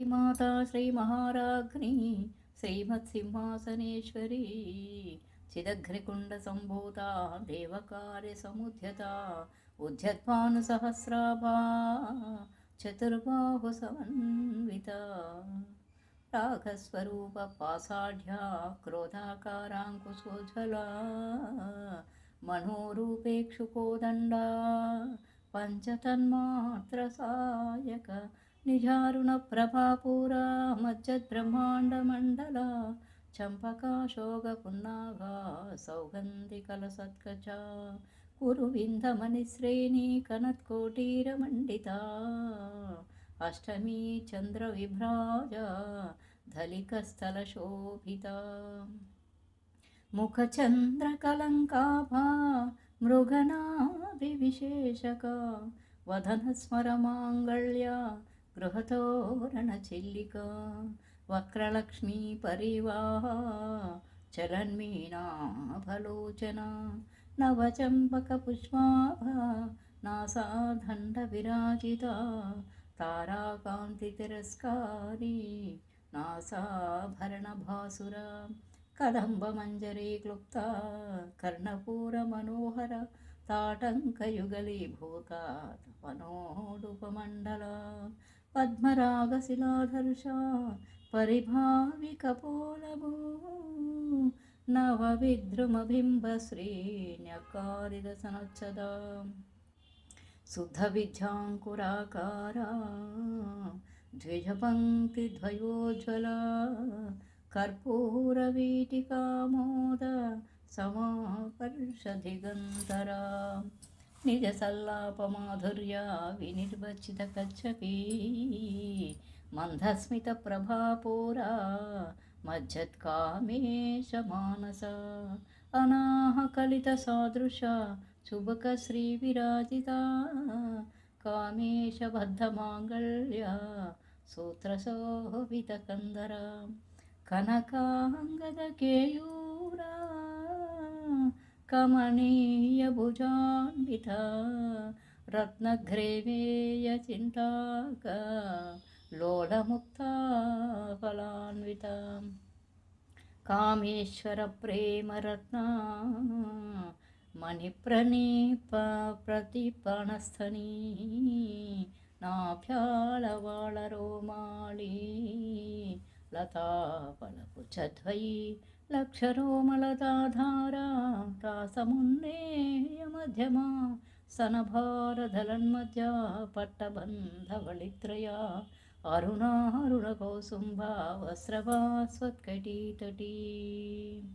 మాతా శ్రీమహారాజ్ఞి శ్రీమత్సింహాసనేశ్వరీ చిదగ్నికుండసంభూతా సహస్రాభా చతుర్బాహు సమన్విత రాగస్వరూప పాసాఢ్యా క్రోధాకారాంకుశోజ్వలా మనోరూపేక్షుకోదండా పంచతన్మాత్ర సాయక నిజారుణ ప్రభాపూరా మజ్జద్బ్రహ్మాండమండల చంపకాశోగపున్నాగా సౌగంధికలసత్కచ కురువిందమణిశ్రేణి కనత్కోటీరమండిత అష్టమీ చంద్రవిభ్రాజ ధలికస్థలశోభిత ముఖచంద్రకలంకాభా మృగనాభివిశేషక గృహతోరణ చెల్లిక వక్రలక్ష్మీ పరివాహ చలన్మీనాభలోచన నవచంపక పుష్పాభ నాసాదండ విరాజిత తారాకాంతి తిరస్కారీ నాసాభరణ భాసుర కదంబమంజరీ క్లుప్త కర్ణపూర మనోహర తాటంకయుగలీభూత తపనోడుపమండల పద్మరాగశిలాధర్ష పరిభావికపోలభూ నవవిద్రుమబింబశ్రీన్యకారిదసనచ్చదా శుద్ధవిద్యాంకురాకారా ద్విజపంక్తిద్వయోజ్వలా కర్పూరవీటికామోద సమాకర్షధిగంధరా నిజ సల్లాపమాధుర్య వినిర్వచిత కచ్చపీ. మందస్మిత ప్రభాపూరా మజ్జత్కామేశ మానస. అనాహ కలిత సాదృశ कमनीय भुजान्विता लोलमुक्ता फलान्विता कामेश्वरप्रेमरत्ना मणिप्रणीपप्रतिपणस्थनी नाभ्यालवाळरोमाळी लताफलपुचद्वयी మణిప్రణీప ప్రతిపణస్థనీ నాభ్యాళవాళ రోమాళీ లతాపలపు చద్వయి లక్షరోమలతాధారా